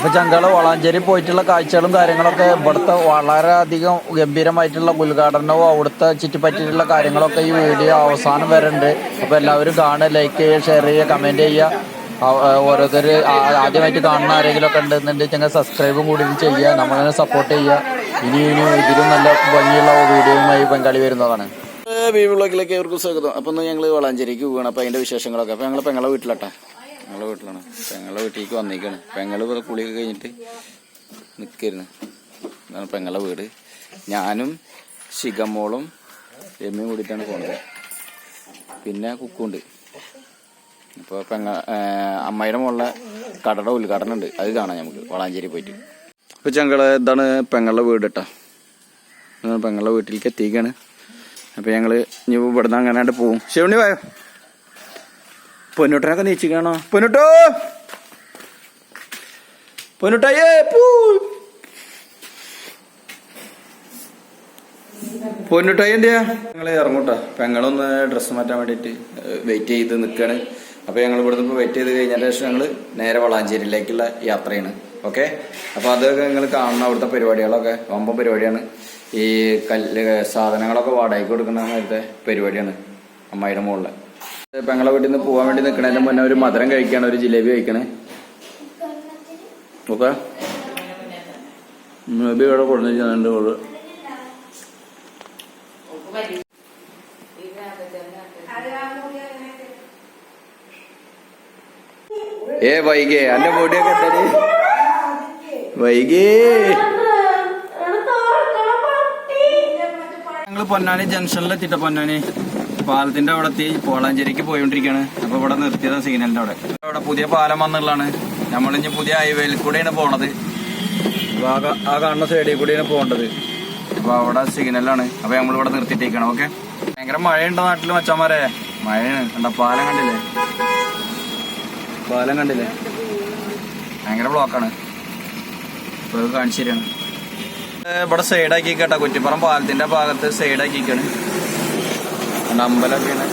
ഇപ്പൊ ചങ്കള വളാഞ്ചേരി പോയിട്ടുള്ള കാഴ്ചകളും കാര്യങ്ങളൊക്കെ ഇവിടുത്തെ വളരെയധികം ഗംഭീരമായിട്ടുള്ള ഉദ്ഘാടനവും അവിടുത്തെ ചുറ്റിപ്പറ്റിയിട്ടുള്ള കാര്യങ്ങളൊക്കെ ഈ വീഡിയോ അവസാനം വരുന്നുണ്ട് അപ്പൊ എല്ലാവരും കാണുക ലൈക്ക് ചെയ്യുക ഷെയർ ചെയ്യുക കമന്റ് ചെയ്യുക. ഓരോരുത്തർ ആദ്യമായിട്ട് കാണുന്ന ആരെങ്കിലും ഒക്കെ ഉണ്ടെന്നുണ്ടെങ്കിൽ സബ്സ്ക്രൈബും കൂടി ചെയ്യുക നമ്മളതിനെ സപ്പോർട്ട് ചെയ്യുക. ഇനി ഇനി ഇതിലും നല്ല ഭംഗിയുള്ള വീഡിയോയുമായി ബംഗാളി വരുന്നതാണ്. ബി വ്ളോഗിലേക്ക് അവർക്ക് സ്വാഗതം. അപ്പം ഞങ്ങൾ വളാഞ്ചേരിക്ക് പോവുകയാണ് അപ്പം അതിന്റെ വിശേഷങ്ങളൊക്കെ. അപ്പം ഞങ്ങൾ പെങ്ങളെ വീട്ടിലട്ടാ. ഞങ്ങളെ വീട്ടിലാണ്. പെങ്ങളെ വീട്ടിലേക്ക് വന്നേക്കാണ്. പെങ്ങൾ ഇവിടെ കുളിയൊക്കെ കഴിഞ്ഞിട്ട് നിൽക്കായിരുന്നു ഇതാണ് പെങ്ങളെ വീട്. ഞാനും ശിഖമോളും രമ്യയും കൂടിയിട്ടാണ് പോണത്. പിന്നെ കുക്കുണ്ട്. ഇപ്പോൾ പെങ്ങ അമ്മയുടെ മുകളിലെ കടയുടെ ഉദ്ഘാടനം ഉണ്ട്. അത് കാണാം നമുക്ക്. വളാഞ്ചേരി പോയിട്ട്. അപ്പോൾ ഞങ്ങളെ ഇതാണ് പെങ്ങളുടെ വീട് കേട്ടോ പെങ്ങളുടെ വീട്ടിലേക്ക് എത്തിക്കാണ് അപ്പോൾ ഞങ്ങൾ ഇനി ഇവിടുന്ന് അങ്ങനെ പോവും. ശിവണി പോയോ? പൊന്നൂട്ടനൊക്കെ നീച്ചിക്കണോ? പൊന്നുട്ടോ. പൊന്നൂട്ടായേ പൂ. പൊന്നുട്ടായി എന്തിയാ? ഞങ്ങൾ ഇറങ്ങൂട്ടോ. ഞങ്ങളൊന്ന് ഡ്രസ്സ് മാറ്റാൻ വേണ്ടിയിട്ട് വെയിറ്റ് ചെയ്ത് നിൽക്കുകയാണ് അപ്പോൾ ഞങ്ങൾ ഇവിടുന്ന് ഇപ്പോൾ വെയിറ്റ് ചെയ്ത് കഴിഞ്ഞതിന് ശേഷം ഞങ്ങൾ നേരെ വളാഞ്ചേരിയിലേക്കുള്ള യാത്രയാണ്. ഓക്കെ അപ്പോൾ അതൊക്കെ നിങ്ങൾ കാണുന്ന അവിടുത്തെ പരിപാടികളൊക്കെ. വമ്പൻ പരിപാടിയാണ്. ഈ കല്ല് സാധനങ്ങളൊക്കെ വാടകയ്ക്ക് കൊടുക്കുന്ന നേരത്തെ പരിപാടിയാണ് അമ്മായിയുടെ മുകളിൽ പെങ്ങളെ വീട്ടിൽ നിന്ന് പോകാൻ വേണ്ടി നിൽക്കണതിന്റെ മുന്നേ ഒരു മധുരം കഴിക്കാണ് ഒരു ജിലേബി കഴിക്കണേ. ഓക്കെ ജിലേബി ഇവിടെ കൊടുത്തു ചെന്നുണ്ട് ഇവിടെ ഏ വൈകേ. അന്റെ ബോഡിയൊക്കെ എത്തടി വൈകേ. ഞങ്ങൾ പൊന്നാനി ജംഗ്ഷനിലെത്തിട്ട പൊന്നാനി. പാലത്തിന്റെ അവിടെ എത്തി പോളാഞ്ചേരിക്ക് പോയിക്കൊണ്ടിരിക്കുകയാണ് അപ്പൊ ഇവിടെ നിർത്തിയത് സിഗ്നലിന്റെ അവിടെ. അവിടെ പുതിയ പാലം വന്നുള്ളതാണ്. നമ്മളിഞ്ഞ് പുതിയ ഹൈവേയിൽ കൂടെയാണ് പോണത്. ആ കാണുന്ന സൈഡിൽ കൂടെയാണ് പോകേണ്ടത്. അപ്പൊ അവിടെ സിഗ്നലാണ്. അപ്പൊ നമ്മൾ ഇവിടെ നിർത്തിയിട്ടേക്കണം ഓക്കെ ഭയങ്കര മഴയുണ്ടോ നാട്ടിൽ മച്ചന്മാരെ മഴയാണ്. കണ്ട പാലം കണ്ടില്ലേ? പാലം കണ്ടില്ലേ? ഭയങ്കര ബ്ലോക്കാണ് ഇപ്പൊ കാണിച്ചു തരാണ്. ഇവിടെ സൈഡാക്കി കേട്ടോ. കുറ്റിപ്പുറം പാലത്തിന്റെ ഭാഗത്ത് സൈഡാക്കിക്കാണ് കണ്ട അമ്പലമൊക്കെയാണ്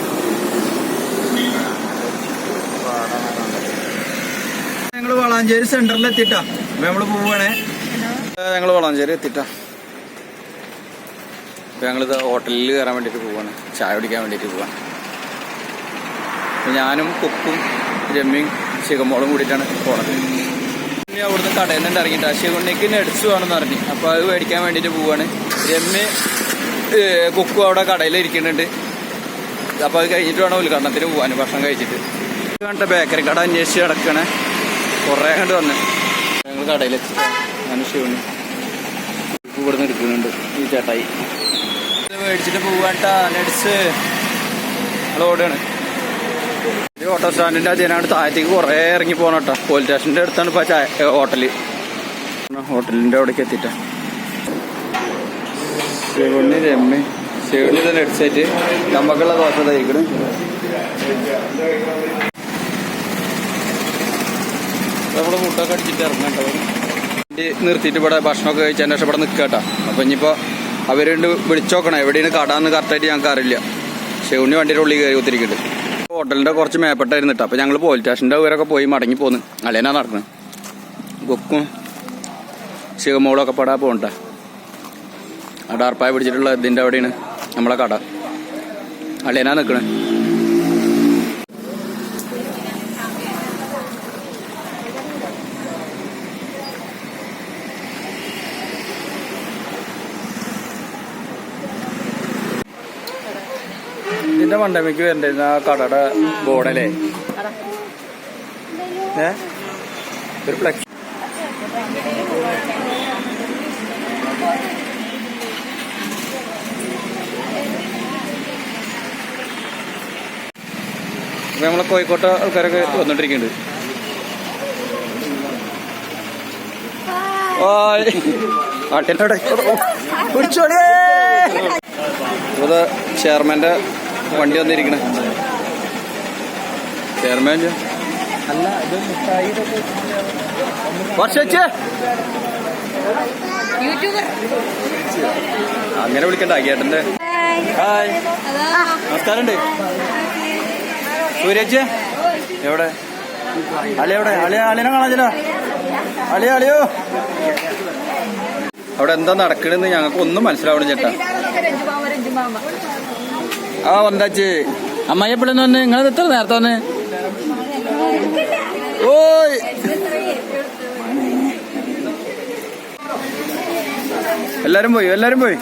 ഞങ്ങൾ വളാഞ്ചേരി സെന്ററിൽ എത്തിട്ടാ അപ്പൊ നമ്മൾ പോവാണേ. ഞങ്ങൾ ഞങ്ങൾ വളാഞ്ചേരി എത്തിട്ടാ. അപ്പൊ ഞങ്ങളിത് ഹോട്ടലിൽ കയറാൻ വേണ്ടിട്ട് പോവാണ്. ചായ കുടിക്കാൻ വേണ്ടിട്ട് പോവാണ്. ഞാനും കുക്കും രമ്യയും ശിഖമോളും കൂടിയിട്ടാണ് പോണത്. രമ്യ അവിടുന്ന് കടയിൽ നിന്ന് ഇറങ്ങിയിട്ട് ശിവണ്ണിക്ക് നെഡ്സ് വേണമെന്ന് പറഞ്ഞു. അപ്പൊ അത് മേടിക്കാൻ വേണ്ടിട്ട് പോവാണ്. രമ്യ കുക്കും അവിടെ കടയിൽ ഇരിക്കുന്നുണ്ട് അപ്പൊ അത് കഴിഞ്ഞിട്ട് വേണം ഉദ്ഘാടനത്തിന് പോകാൻ ഭക്ഷണം കഴിച്ചിട്ട്. കണ്ട ബേക്കറി കട അന്വേഷിച്ച് കിടക്കണേ കുറേ കണ്ട് വന്ന്. ഞങ്ങൾ കടയിലെത്തി കുക്ക് ഇവിടുന്ന് എടുക്കുന്നുണ്ട് ഈ ചേട്ടായി. മേടിച്ചിട്ട് പോവാട്ടാ. അടിച്ച് ഞങ്ങൾ ഓടുകയാണ് ഈ ഓട്ടോ സ്റ്റാൻഡിന്റെ അതിനാണ് താഴത്തേക്ക് കുറേ ഇറങ്ങി പോകണം കേട്ടോ പോലീസ് സ്റ്റേഷന്റെ അടുത്താണ് ഇപ്പോൾ ചായ ഹോട്ടൽ. ഹോട്ടലിന്റെ അവിടേക്ക് എത്തിയിട്ടാണ് ശിവണ്ണി രമ്യ. ശിവണ്ണി തന്നെ അടിച്ചായിട്ട് നമുക്കുള്ള ദോശ തയ്ക്കണം നമ്മുടെ മുട്ടൊക്കെ അടിച്ചിട്ട് ഇറങ്ങട്ടോ നിർത്തിയിട്ട് ഇവിടെ ഭക്ഷണമൊക്കെ കഴിച്ചതിന് ശേഷം നിൽക്കുക കേട്ടോ. അപ്പൊ ഇനിയിപ്പോ അവരുണ്ട് വിളിച്ചോക്കണം എവിടെയാണ് കടാന്ന് കറക്റ്റായിട്ട് ഞങ്ങൾക്ക് അറിയില്ല. ശിവണ്ണി വണ്ടിയുടെ ഉള്ളിൽ കയറി കുത്തിരിക്കുന്നുണ്ട്. ഹോട്ടലിന്റെ കുറച്ച് മേപ്പെട്ടായിരുന്നു കേട്ടോ. അപ്പൊ ഞങ്ങൾ പോലീസ് സ്റ്റേഷന്റെ അവരൊക്കെ പോയി മടങ്ങി പോന്ന്. അല്ലേനാ നടക്കുന്നത് കൊക്കും ശിവമോളൊക്കെ പെടാ പോകണ്ട ആ ഡാർപ്പായ പിടിച്ചിട്ടുള്ള ഇതിന്റെ അവിടെയാണ്. നമ്മളെ കട. അല്ലേനാ നിൽക്കണേ ഇതിന്റെ മണ്ടമയ്ക്ക് വരണ്ടായിരുന്നു ആ കടയുടെ ബോർഡല്ലേ? ഏ? ഒരു ഫ്ലെക്സ് അപ്പൊ നമ്മളെ കോഴിക്കോട്ടെ ആൾക്കാരൊക്കെ വന്നോണ്ടിരിക്കുന്നുണ്ട്. ചെയർമാന്റെ വണ്ടി വന്നിരിക്കണേ. ചെയർമാൻ വർഷേ അങ്ങനെ വിളിക്കണ്ട ചേട്ടന്റെ ഹായ് നമസ്കാരമുണ്ട്. സൂരജ്? എവിടെ? അളി എവിടെ? അളി അളിനെ കാണാൻ അളിയോ അളിയോ അവിടെ എന്താ നടക്കണെന്ന് ഞങ്ങൾക്ക് ഒന്നും മനസ്സിലാവണം ചേട്ടാ. ആ വന്നാച്ച്. അമ്മായി എപ്പോഴെന്ന് വന്ന്? നിങ്ങൾ എത്ര നേരത്തെ വന്ന്? ഓയ്. എല്ലാരും പോയി എല്ലാരും പോയി.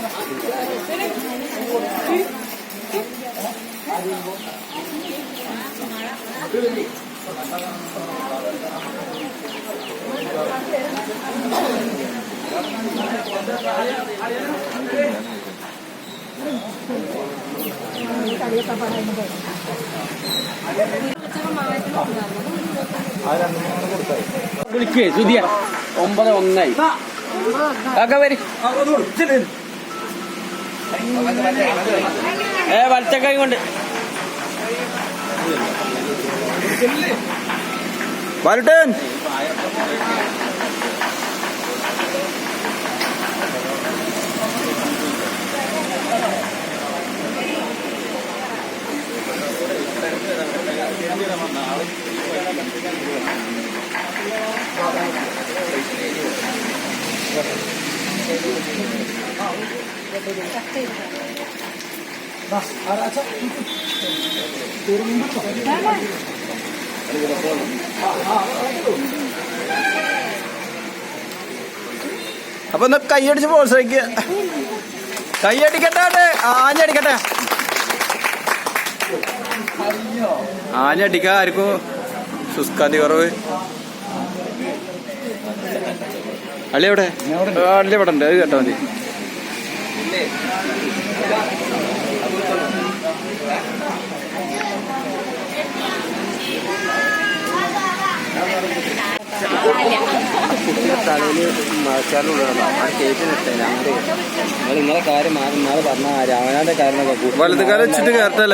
വിളിക്കേ സുധിയ. ഒമ്പത് ഒന്നായി. ഒക്കെ വരി. ഏ വലച്ചക്കൈ കൊണ്ട്. വരട്ടൻ അപ്പൊ ഒന്ന് കൈയടിച്ച് പ്രോത്സാഹിക്കുക കൈയടിക്കട്ടെ ആഞ്ഞടിക്കട്ടെ? ആഞ്ഞടിക്ക ആർക്കും സുസ്കാന്തി കുറവ്. അള്ളി എവിടെ? അള്ളി ഇവിടെ ഉണ്ട്. അത് കേട്ടാ മതി. തലയിൽ മഴച്ചാറിലുള്ളതാണ് ആ നിർത്താൻ അങ്ങോട്ട് നിങ്ങൾ നിങ്ങളെ കാര്യം മാറി മാറി പറഞ്ഞ രാമനാന്റെ കാരണമൊക്കെ വലത് കാലം വെച്ചിട്ട് കയറട്ടെ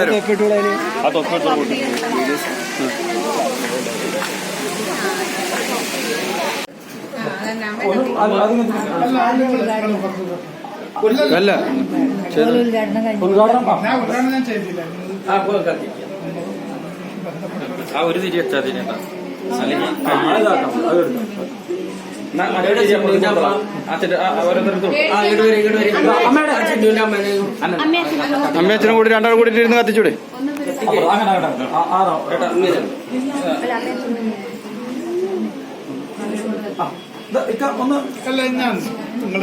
അല്ല. ആ ഒരു തിരി അതിനെന്താ അല്ലെങ്കിൽ അമ്മ അച്ഛനും കൂടി രണ്ടാളും കൂടി ഇരുന്ന് കത്തിച്ചൂടെ? അല്ല ഞാൻ നിങ്ങൾ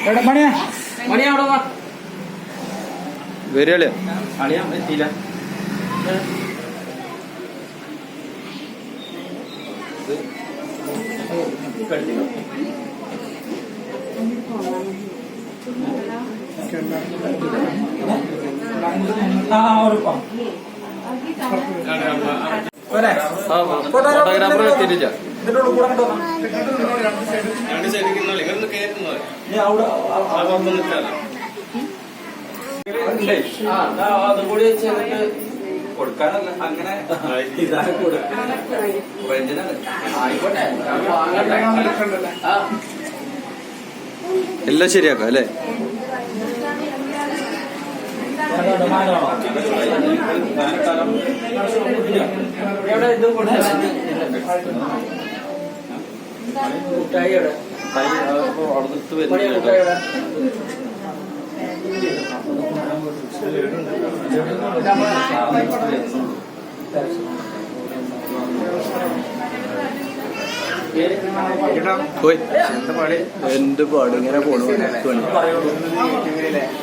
എവിടെ അവിടെ വാ. വരികൾ. അളിയാൻ പറ്റിയില്ല ഫോട്ടോഗ്രാഫർ എത്തിയിട്ടില്ല. രണ്ട് സൈഡിൽ ഇവരൊന്ന് കയറ്റുന്നു ആ പുറത്ത് നിൽക്കാലോ അതും കൂടി ചെയ്തിട്ട് കൊടുക്കാനല്ല അങ്ങനെ ഇതാണ് കൊടുക്കുന്നത് ആയിക്കോട്ടെ എല്ലാം ശരിയാക്കാം അല്ലേ എവിടെ ഇത് എവിടെ എന്ത് പാട് ഇങ്ങനെ പോണു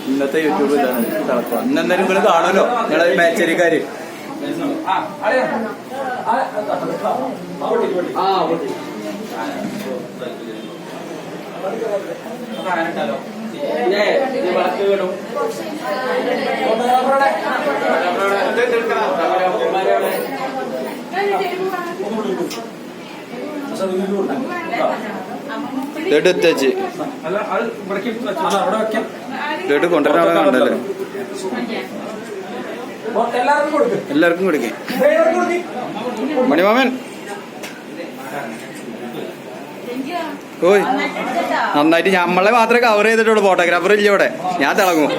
ഇന്നത്തെ യൂട്യൂബ് ഇതാണ് നടക്കുക ഇന്ന് എന്തായാലും കാണുമല്ലോ നിങ്ങളെ മേച്ചേരിക്കാര് ആ ലഡു കൊണ്ടുവരാൻ ആളെ കണ്ടല്ലേ. എല്ലാവർക്കും കൊടുക്കേ. മണിമാമൻ. ഓയ്. നന്നായിട്ട് നമ്മളെ മാത്രമേ കവർ ചെയ്തിട്ടുള്ളൂ ഫോട്ടോഗ്രാഫർ ഇല്ല ഇവിടെ? ഞാൻ തിളങ്ങും.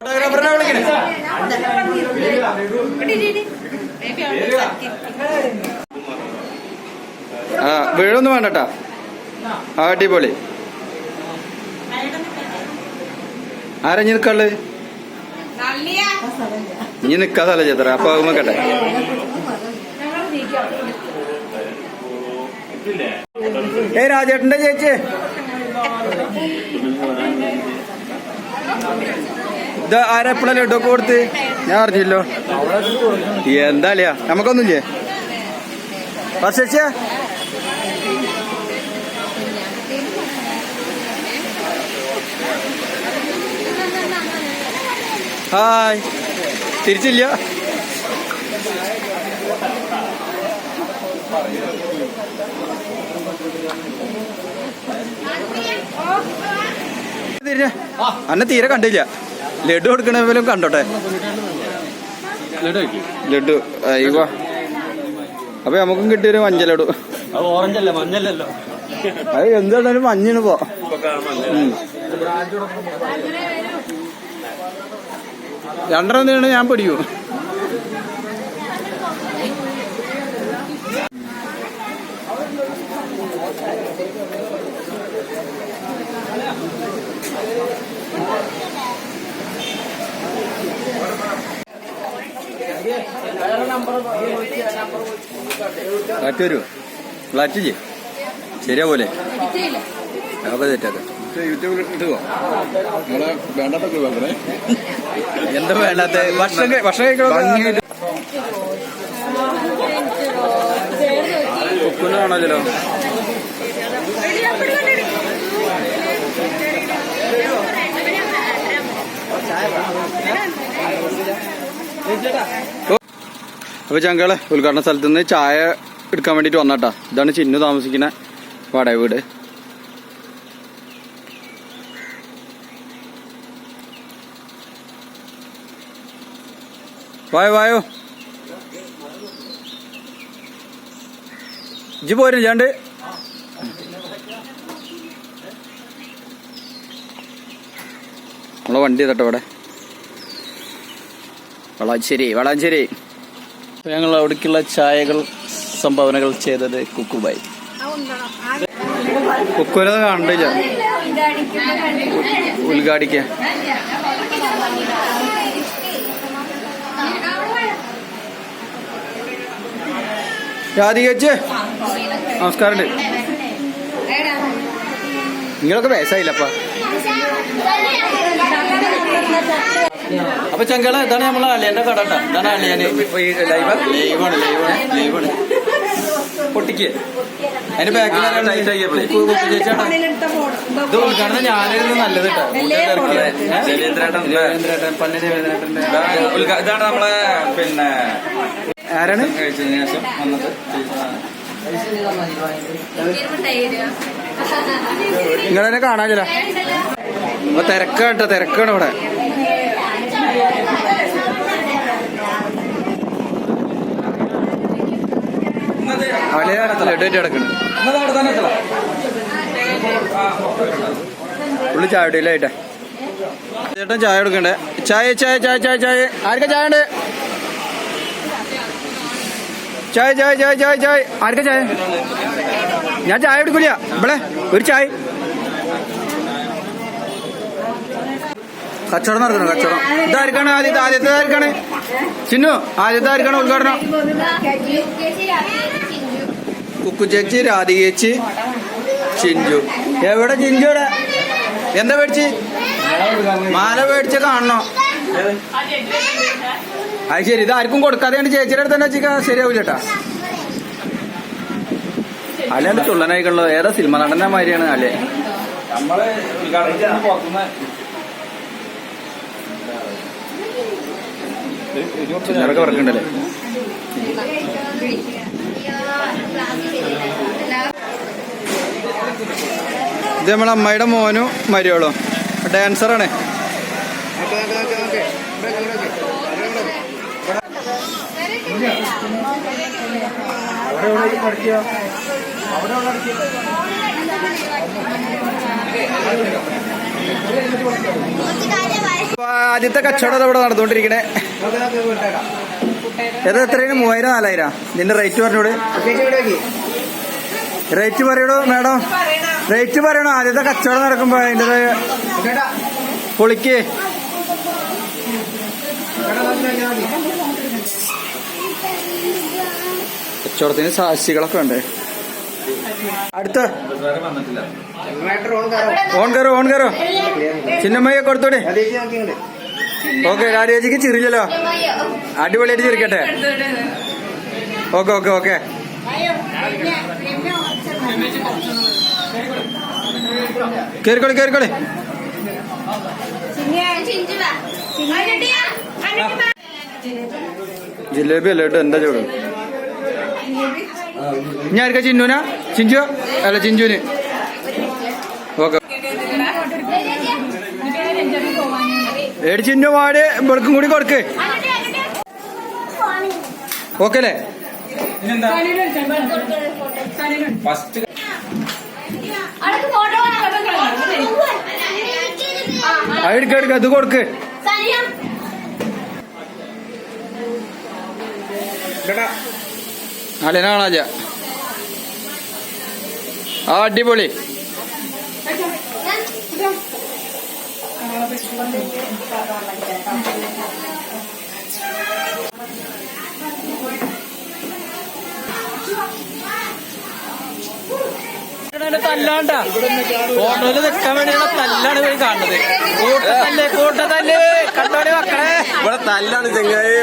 ഫോട്ടോഗ്രാഫറിനെ വിളിക്കണേ. ആ വീഴൊന്നും വേണ്ടട്ടാ. ആ അടിപൊളി. ആരാ നിൽക്കാൾ ഇനി നിക്കാതല്ല ചേത്ര അപ്പൊ നോക്കട്ടെ. ഏ രാജേട്ടന്റെ ചേച്ചി. ഇത് ആരെപ്പോഴാ ലഡുക്കെ കൊടുത്ത്? ഞാൻ അറിഞ്ഞില്ലോ എന്താ നമുക്കൊന്നുമില്ലേ? ചേച്ചിയാ. ഹായ്. തിരിച്ചില്ല? തിരിഞ്ഞ അന്നെ തീരെ കണ്ടില്ല. ലഡു കൊടുക്കണ പോലും കണ്ടോട്ടെ? ലഡു അയ്യോ അപ്പൊ നമുക്കും കിട്ടിയൊരു മഞ്ഞ ലഡു. അത് എന്തായാലും മഞ്ഞിന് പോ. രണ്ടെണ്ണം ഞാൻ പിടിക്കും ഫ്ലാറ്റ് വരുമോ ഫ്ലാറ്റ് ചെയ്യും ശരിയാ പോലെ. അതൊക്കെ തെറ്റാക്ക. യൂട്യൂബിൽ ഇട്ടുകോ നിങ്ങളെ വേണ്ടാത്തൊക്കെ വെക്കണേ എന്താ വേണ്ടാത്ത? ഭക്ഷണം ഭക്ഷണം കഴിക്കണം കുക്കുന്ന് കാണാമല്ലോ അപ്പൊ ചങ്കളെ ഉദ്ഘാടന സ്ഥലത്ത് നിന്ന് ചായ എടുക്കാൻ വേണ്ടിട്ട് വന്നാട്ടാ. ഇതാണ് ചിന്നു താമസിക്കുന്ന വാടക വീട്. വായോ വായോ. ഇജ്ജ് പോരും ചാണ്ട് നമ്മളെ വണ്ടി തട്ടോ ഇവിടെ. വളാഞ്ചേരി വളാഞ്ചേരി. ഞങ്ങൾ അവിടേക്കുള്ള ചായകൾ സംഭാവനകൾ ചെയ്തത് കുക്കുബായി. കുക്കുരത് കണ്ടില്ല. ഉദ്ഘാടിക്ക രാധികച്ച് നമസ്കാരം നിങ്ങളൊക്കെ വയസ്സായില്ലപ്പാ അപ്പൊ? ചങ്കള ഇതാണ് നമ്മളെ അലിയന്റെ കട ട്ടോ. ഇതാണ് അളിയന്. ലൈവാണ് ലൈവാണ് ലൈവാണ് പൊട്ടിക്ക്. അതിന്റെ ബാക്കിൽ ഉദ്ഘാടനം ഞാനായിരുന്നു നല്ലത് കേട്ടോ. ഇതാണ് നമ്മളെ പിന്നെ ആരാണ്? കഴിച്ചതിന് ശേഷം വന്നത്. നിങ്ങളെന്നെ കാണാനില്ല. അപ്പൊ തിരക്കാട്ടോ തിരക്കാണ് ഇവിടെ. അളിയ ലഡു കിടക്കണം പുള്ളി ചായ ഇടയിലായിട്ടെ ചേട്ടൻ ചായ എടുക്കണ്ടേ ചായ ചായ ചായ ചായ ചായ. ആർക്കാ ചായ ഉണ്ട് ചായ ചായ ചായ ചായ ചായ. ആർക്കാ ചായ? ഞാൻ ചായ എടുക്കില്ല ഇവിടെ ഒരു ചായ. കച്ചവടം നടക്കണം കച്ചവടം. ഇതാർക്കാണ് ആദ്യത്തെ ആദ്യത്തെ ആർക്കാണ്? ചിന്നു ആദ്യത്തെ ആർക്കാണ് ഉദ്ഘാടനം? കുക്കു ചേച്ചി രാധിക ചേച്ചി ചിഞ്ചു. എവിടെ ചിഞ്ചു എന്താ മേടിച്ച് മാല മേടിച്ച് കാണണോ? അത് ശരി ഇത് ആർക്കും കൊടുക്കാതെയാണ് ചേച്ചിയുടെ അടുത്ത് തന്നെ വെച്ചാൽ ശരിയാവില്ല ചുള്ളനായിക്കുള്ളത്. ചുള്ളനായിക്കുള്ളൂ ഏതാ സിനിമ നടന്ന മാതിരിയാണ് അല്ലേ? നമ്മൾ പുറത്തുനിന്ന് ചില്ലറൊക്കെ വർക്കുണ്ടല്ലേ? ഇത് നമ്മളെ അമ്മയുടെ മോനും മരിയോളും ഡാൻസറാണ് അപ്പൊ ആദ്യത്തെ കച്ചവടം ഇവിടെ നടന്നുകൊണ്ടിരിക്കണേ. ഇത് എത്രയാണ്? മൂവായിരം നാലായിരം. നിന്റെ റേറ്റ് പറഞ്ഞോട്. റേറ്റ് പറയണോ മേഡം? റേറ്റ് പറയണോ? ആദ്യത്തെ കച്ചവടം നടക്കുമ്പോ അതിന്റെ പൊളിക്ക്. കച്ചവടത്തിന് സാക്ഷികളൊക്കെ ഉണ്ട് അടുത്ത. ഓൺ കയറോ ഓൺ കയറോ. ചിന്നമ്മയെ കൊടുത്തോടെ. ഓക്കെ രാജേജിക്ക് ചിരിച്ചല്ലോ അടിപൊളിയായിട്ട് ചിരിക്കട്ടെ. Okay okay okay. കേറിക്കോളി കേറിക്കോളി. ജിലേബി അല്ലേട്ടോ എന്താ ചോട് ഞാൻ ആർക്കാ ചിന്നുനാ? ചിഞ്ചു? അല്ല ചിഞ്ചുന് ഓക്കെ. ഏടി ചിന്നു വാട് ഇവർക്കും കൂടി കൊടുക്ക്. ഓക്കെ അല്ലേ ഫസ്റ്റ് എടുക്ക എടുക്ക അത് കൊടുക്ക്. അല്ലെ കാണാജ ആ അടിപൊളി. തല്ലാണ്ടാ. ഫോട്ടോയിൽ നിൽക്കാൻ വേണ്ടിയുള്ള തല്ലാണ് പോയി കാണുന്നത്. കൂട്ടത്തല്ലേ കൂട്ടത്തല്ലേ ഇവിടെ തല്ലാണ് ചെങ്ങായി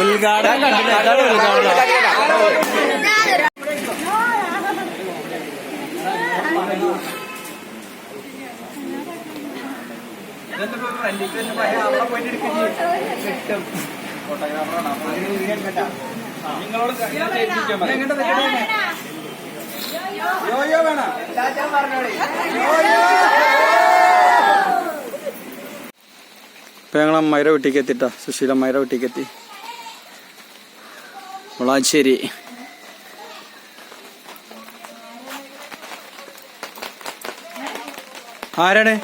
ഉദ്ഘാടനം. കണ്ടില്ല അതാണ് ഉദ്ഘാടനം ഇപ്പൊ ഞങ്ങൾ അമ്മയുടെ വീട്ടിലേക്ക് എത്തിട്ടാ. സുശീല അമ്മയുടെ വീട്ടിലേക്ക് എത്തി. മുളാശ്ശേരി ആരാണ്?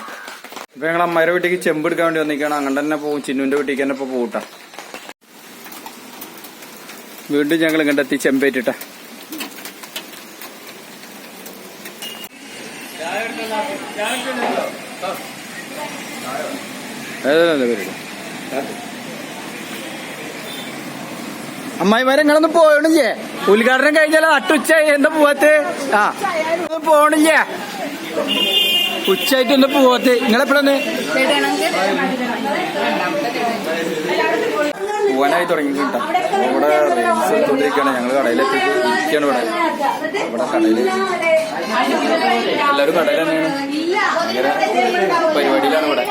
ഇപ്പം ഞങ്ങൾ അമ്മയുടെ വീട്ടിലേക്ക് ചെമ്പ് എടുക്കാൻ വേണ്ടി വന്നിരിക്കുകയാണ്. അങ്ങനെ തന്നെ പോകും ചിന്നുവിന്റെ വീട്ടിലേക്ക് തന്നെ ഇപ്പോൾ പോകട്ടാ വീണ്ടും ഞങ്ങൾ ഇങ്ങോട്ട് എത്തി ചെമ്പേറ്റിട്ടാ. ഏതായാലും പേര് അമ്മായിമാരെ നിങ്ങളൊന്നും പോയണില്ലേ ഉദ്ഘാടനം കഴിഞ്ഞാലോ അട്ടുച്ച എന്താ പോവാത്ത്? ആ. പോണില്ലേ ഉച്ചയായിട്ട് ഒന്ന് പോവാത്ത്? നിങ്ങളെപ്പോഴൊന്ന് പോവാനായി തുടങ്ങി കേട്ടോ. ഇവിടെ എടുത്തോണ്ടിരിക്കുകയാണ് ഞങ്ങൾ കടയിലെത്തി ഇരിക്കുകയാണ് ഇവിടെ. ഇവിടെ കടയിൽ എല്ലാവരും കടയിൽ തന്നെയാണ് ഭയങ്കര പരിപാടിയിലാണ് ഇവിടെ.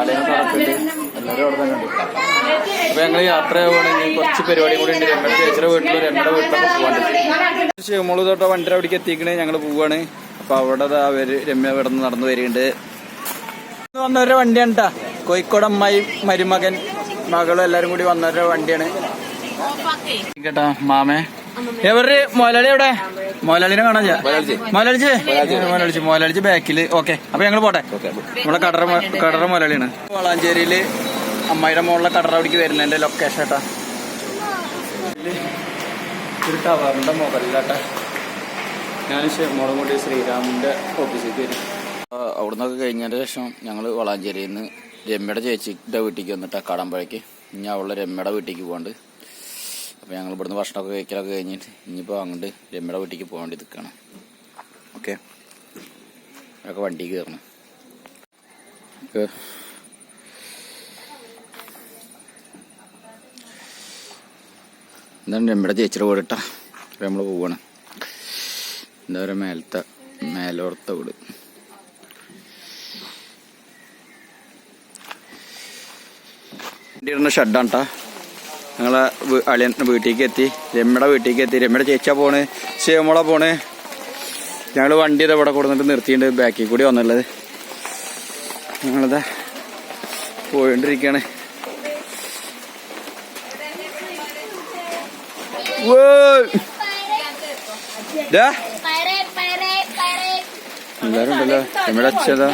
അലയും നടക്കുന്നുണ്ട് എല്ലാവരും അവിടെ തന്നെ ഉണ്ട്. അപ്പൊ ഞങ്ങൾ യാത്ര പോകണമെങ്കിൽ കുറച്ച് പരിപാടി കൂടി ഉണ്ട്. രമ്മയുടെ ചേച്ചിയുടെ വീട്ടിലും രമ്മയുടെ വീട്ടിലൊക്കെ പോകാണ്ട് ശിവമോൾ തൊട്ട് വണ്ടിയുടെ അവിടേക്ക് എത്തിക്കണേ. ഞങ്ങൾ പോവാണ്. അപ്പൊ അവിടെ അവർ രമ്യ ഇവിടെ നിന്ന് നടന്നു വരികയുണ്ട്. വന്നവരുടെ വണ്ടിയാണ് കേട്ടാ കോഴിക്കോട് അമ്മായി മരുമകൻ മകളും എല്ലാരും കൂടി വന്നവരുടെ വണ്ടിയാണ്. കേട്ടാ മാമേ. എവര്? മൊലാളി എവിടെ? മൊലാളിനെ കാണാൻ മൊലാളിച്ച് മൊലാളിച്ച് മൊലാളിച്ച് ബാക്കിൽ. ഓക്കെ അപ്പൊ ഞങ്ങൾ പോട്ടെ. നമ്മളെ കടറ കടറ മൊലാളിയാണ്. വളാഞ്ചേരിയിൽ അമ്മയുടെ മോളിലെ കടറ അവിടേക്ക് വരുന്നതിന്റെ ലൊക്കേഷൻ ഏട്ടാ ഒരു ടവറിന്റെ മുകളിലാട്ടെ. ഞാൻ മുളകും കൂടി ശ്രീരാമിന്റെ ഓഫീസിലേക്ക് വരും. അവിടുന്നൊക്കെ കഴിഞ്ഞതിന് ശേഷം ഞങ്ങൾ വളാഞ്ചേരിയിൽ നിന്ന് രമ്യയുടെ ചേച്ചിയുടെ വീട്ടിലേക്ക് വന്നിട്ടാ കടമ്പഴയ്ക്ക്. ഇനി അവളുടെ രമ്യയുടെ വീട്ടിലേക്ക് പോകണ്ട് അപ്പോൾ ഞങ്ങൾ ഇവിടുന്ന് ഭക്ഷണമൊക്കെ കഴിക്കലൊക്കെ കഴിഞ്ഞിട്ട് ഇനിയിപ്പോൾ അങ്ങോട്ട് രമ്യയുടെ വീട്ടിലേക്ക് പോകാൻ വേണ്ടി നിൽക്കുകയാണ് ഓക്കെ. അതൊക്കെ വണ്ടി കയറണം. എന്താണ് രമ്യയുടെ ചേച്ചിയുടെ വീട് ഇട്ടാ നമ്മൾ പോവാണ്. എന്താ പറയുക മേലത്തെ മേലോർത്ത വീട്. ഷെഡാണ് ഞങ്ങളെ അളിയൻ വീട്ടിലേക്ക് എത്തി രമ്മയുടെ വീട്ടിലേക്ക് എത്തി രമ്മയുടെ ചേച്ചാ പോണ് ശിവമോള പോണ്. ഞങ്ങൾ വണ്ടി ഇതവിടെ കൊടുത്തിട്ട് നിർത്തിയിട്ടുണ്ട് ബാക്കിൽ കൂടി വന്നുള്ളത്. ഞങ്ങളിതാ പോയിണ്ടിരിക്കാണ്. എല്ലാരുണ്ടല്ലോ നമ്മുടെ അച്ഛതാ.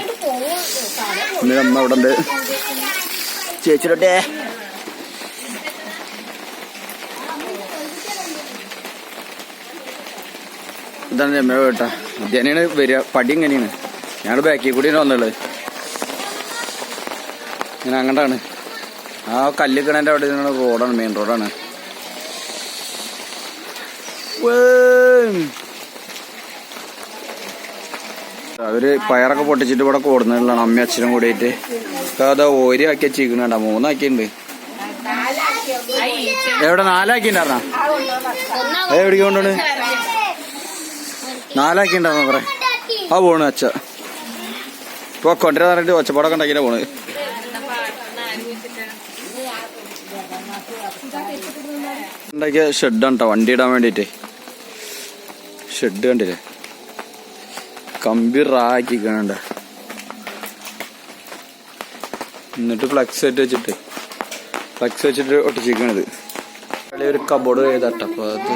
ഇന്ന് അമ്മ അവിടെ ഉണ്ട് ചേച്ചിയുടെ ഇതാണ് രമ്യ കേട്ടാ. ഇതന്നെയാണ് വരിക. പടി ഇങ്ങനെയാണ്. ഞങ്ങൾ ബാക്കിൽ കൂടി വന്നുള്ളത് ഞാൻ അങ്ങോട്ടാണ്. ആ കല്ലിക്കണന്റെ അവിടെ നിന്നാണ് റോഡാണ് മെയിൻ റോഡാണ് അവർ പയറൊക്കെ പൊട്ടിച്ചിട്ട് ഇവിടെ കൂടുന്നതാണ് അമ്മ അച്ഛനും കൂടിയിട്ട് അതാ ഒരു ആക്കി ചീക്കണ മൂന്നാക്കിയുണ്ട് എവിടെ നാലാക്കിണ്ടായിരുന്ന എവിടേക്ക് കൊണ്ടാണ് ഉണ്ടാവും കുറെ. ആ പോണ് അച്ഛ. ഇപ്പൊ കൊണ്ടുവരാൻ പറഞ്ഞിട്ട് ഒച്ചപ്പാടൊക്കെ ഉണ്ടാക്കിയിട്ടാ പോണ്. ഉണ്ടാക്കിയ ഷെഡാണ് കേട്ടോ വണ്ടി ഇടാൻ വേണ്ടിട്ടേ. ഷെഡ് കണ്ടില്ലേ? കമ്പി റാക്കി കാണണ്ട എന്നിട്ട് ഫ്ലക്സ് ഇട്ട് വെച്ചിട്ട് ഫ്ലക്സ് വെച്ചിട്ട് ഒട്ടിച്ചിരിക്കണത്. ഒരു കബോർഡ് ചെയ്തട്ട അപ്പൊ അത്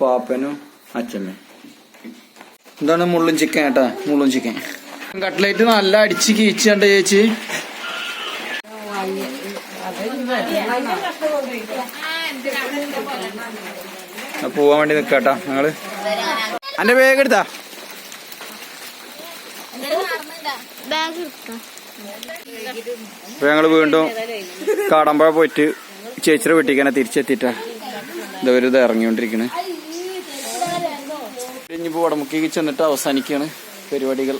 പാപ്പനും അച്ഛമ്മയും. എന്താണ് മുള്ളും ചിക്കൻ ഏട്ടാ മുള്ളും ചിക്കൻ കട്ട്ലേറ്റ് നല്ല അടിച്ച് കീച്ചുണ്ട് ചേച്ചി. പോവാൻ വേണ്ടി നിക്കാട്ടാ ഞങ്ങൾ. അന്റെ ബാഗ് എടുത്താ? ഞങ്ങൾ വീണ്ടും കാടമ്പഴ പോയിട്ട് ചേച്ചിയുടെ വീട്ടിൽ തിരിച്ചെത്തിട്ടാ ഇതവര് ഇത് ഇറങ്ങിക്കൊണ്ടിരിക്കണ്. ഇനിയിപ്പോ വടമുക്കേക്ക് ചെന്നിട്ട് അവസാനിക്കാണ് പരിപാടികൾ.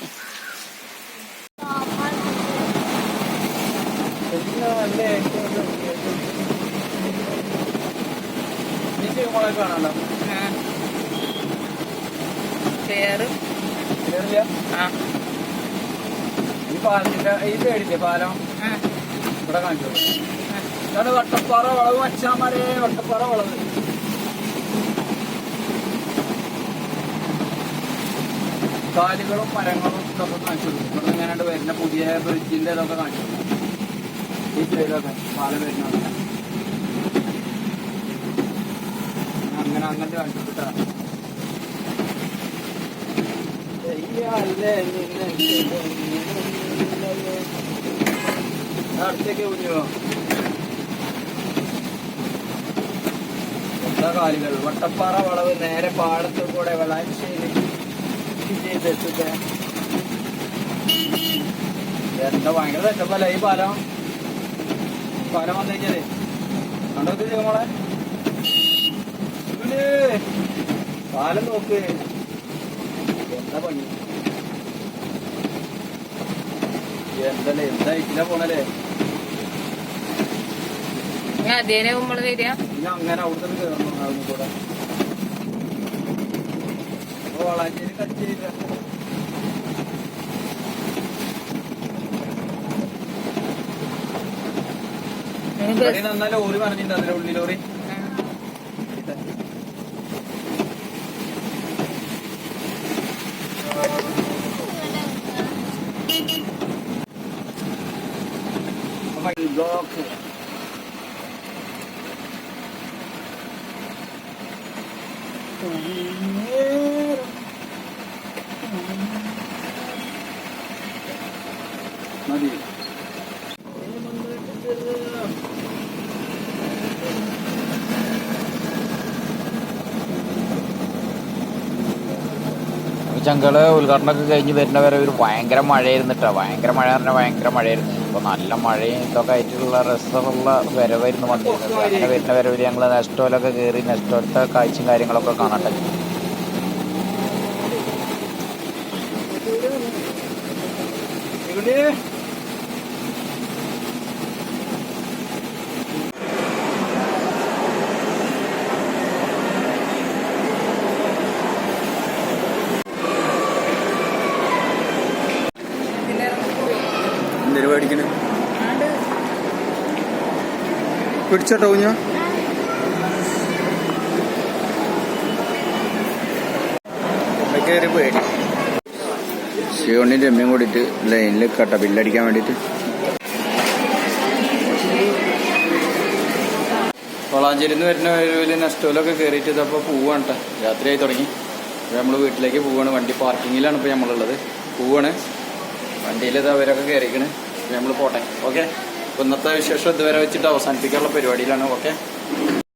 ഈ പാലത്തിന്റെ ഈ പേടില്ലേ പാലം? ഇവിടെ കാണിച്ചു. വട്ടപ്പാറ വളവ് മച്ചാമാരെ വട്ടപ്പാറ വളവ്. കാലുകളും മരങ്ങളും ഇതൊക്കെ കാണിച്ചു കൊടുക്കും. ഇവിടെ ഇങ്ങനെ വരുന്ന പുതിയ ബ്രിഡ്ജിന്റെ ഇതൊക്കെ കാണിച്ചു. ഈ സൈഡൊക്കെ പാലം വരുന്ന അങ്ങനെ അങ്ങനത്തെ കാണിച്ചു കൊടുത്താ കുഞ്ഞോ എന്താ കാലുകൾ? വട്ടപ്പാറ വളവ് നേരെ പാടത്തും കൂടെ വെള്ളാശ്ശേരി ചെയ്തെത്തുക എന്താ ഭയങ്കര സെറ്റപ്പല്ല ഈ പാലം? പാലം വന്നേക്കല്ലേ കണ്ടോ നമ്മളെ പാലം നോക്ക്. എന്താ പണി? എന്തല്ലേ? എന്താ ഇല്ല പോണല്ലേ? അതേനെ നമ്മൾ വരിക. പിന്നെ അങ്ങനെ അവിടുത്തെ കേറണം കൂടെ. വളരെ കച്ചേരി നന്നാ ലോറി പറഞ്ഞിട്ടുണ്ട് അതിന്റെ ഉള്ളി ലോറി ബ്ലോക്ക് മതി ചങ്കൾ ഉദ്ഘാടനമൊക്കെ കഴിഞ്ഞ് വരുന്നവരെ ഒരു ഭയങ്കര മഴയായിരുന്നിട്ടാ. ഭയങ്കര മഴ പറഞ്ഞാൽ ഭയങ്കര മഴയായിരുന്നു. ഇപ്പൊ നല്ല മഴയും ഇതൊക്കെ ആയിട്ടുള്ള രസമുള്ള വരവായിരുന്നു വന്നിരുന്നത്. അങ്ങനെ വരുന്ന ഒരു ഞങ്ങൾ നെസ്റ്റോലൊക്കെ കയറി നെസ്റ്റോലത്തെ കാഴ്ചയും കാര്യങ്ങളൊക്കെ കാണട്ടെ ഇവിടെ പിടിച്ചോട്ടോ കുഞ്ഞു. ശിവണിന്റെ പേടി. രമ്യം കൂടിയിട്ട് ലൈനിൽ കട്ട ബില്ലടിക്കാൻ വേണ്ടിയിട്ട്. വളാഞ്ചേരിയിൽ നിന്ന് വരുന്ന വലിയ നെസ്റ്റോലൊക്കെ കയറിയിട്ട് ഇതപ്പോൾ പോവാണ് കേട്ടോ രാത്രിയായി തുടങ്ങി. അപ്പോൾ നമ്മൾ വീട്ടിലേക്ക് പോവാണ്. വണ്ടി പാർക്കിങ്ങിലാണ് ഇപ്പോൾ നമ്മളുള്ളത്. പോവാണ്. വണ്ടിയിൽ ഇത് അവരൊക്കെ കയറിക്കണ് നമ്മൾ പോട്ടെ. ഓക്കെ? ഇന്നത്തെ വിശേഷം ഇതുവരെ വെച്ചിട്ട് അവസാനിപ്പിക്കാനുള്ള പരിപാടിയിലാണ്. ഓക്കെ